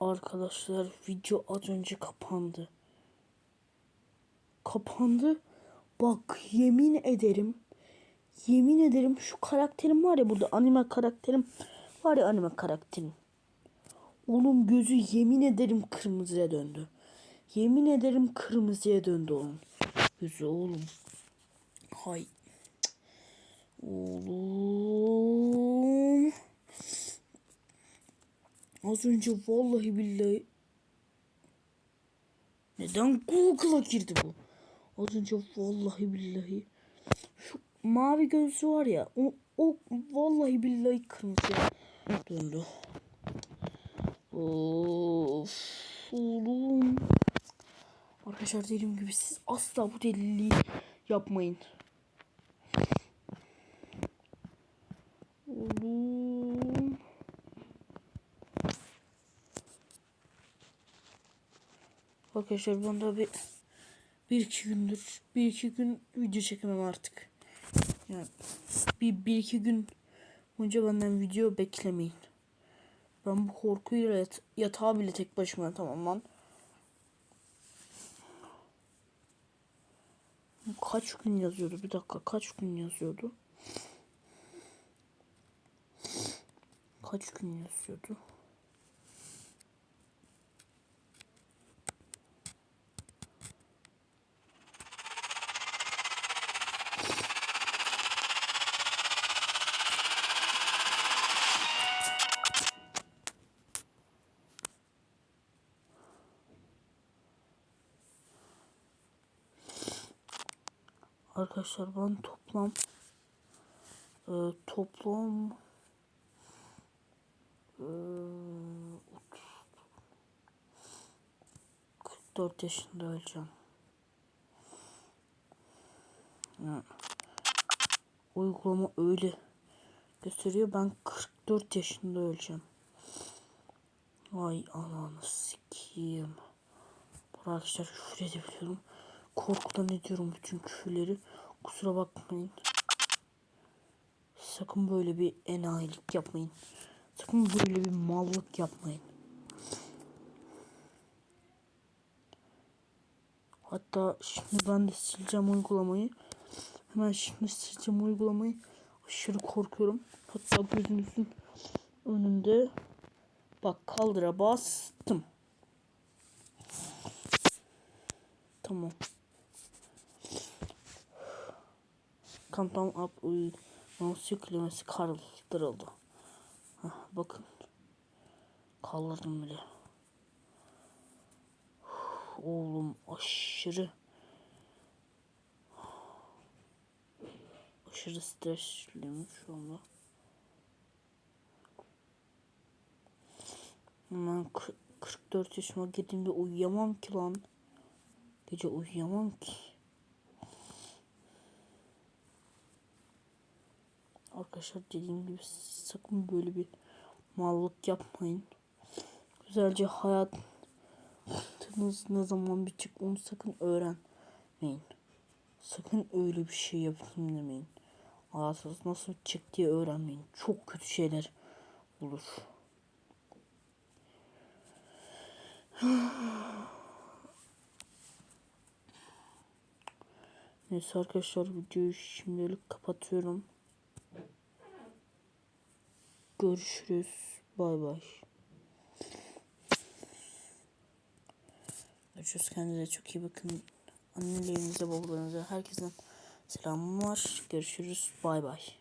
Arkadaşlar video az önce kapandı. Kapandı. Bak yemin ederim. Yemin ederim şu karakterim var ya burada anime karakterim var ya anime karakterim. Onun gözü yemin ederim kırmızıya döndü. Yemin ederim kırmızıya döndü onun gözü oğlum. Hay. Oğlum. Az önce vallahi billahi neden Google'a girdi bu? Az önce vallahi billahi şu mavi gözlü var ya o, o vallahi billahi kırmızıya döndü. Of oğlum. Arkadaşlar dediğim gibi siz asla bu deliliği yapmayın. Arkadaşlar ben de bir bir iki gündür bir iki gün video çekemem artık. Yani bir, bir iki gün boyunca benden video beklemeyin. Ben bu korkuyla yat yatağa bile tek başıma yatamam lan. Kaç gün yazıyordu? Bir dakika kaç gün yazıyordu? Kaç gün yazıyordu? Arkadaşlar ben toplam e, toplam e, 44 yaşında öleceğim. Yani, uygulama öyle gösteriyor. Ben 44 yaşında öleceğim. Vay ananı sikeyim. Bu arkadaşlar küfür edebiliyorum. Korkudan ediyorum bütün küfürleri. Kusura bakmayın. Sakın böyle bir enayilik yapmayın. Sakın böyle bir mallık yapmayın. Hatta şimdi ben de sileceğim uygulamayı. Hemen şimdi sileceğim uygulamayı. Aşırı korkuyorum. Hatta gözünüzün önünde bak kaldıra bastım. Tamam. Countdown up uygulaması kaldırıldı. Heh, bakın. Kaldırdım bile. Oğlum aşırı aşırı stresliyim şu anda. Ben 44 yaşıma girdiğimde uyuyamam ki lan. Gece uyuyamam ki. Arkadaşlar dediğim gibi sakın böyle bir mallık yapmayın. Güzelce hayatınız ne zaman bitecek onu sakın öğrenmeyin. Sakın öyle bir şey yapayım demeyin. Hayatınız nasıl bitecek diye öğrenmeyin. Çok kötü şeyler olur. Neyse arkadaşlar videoyu şimdilik kapatıyorum. Görüşürüz. Bay bay. Görüşürüz. Kendinize çok iyi bakın. Annelerinize, babalarınıza, herkesten selamım var. Görüşürüz. Bay bay.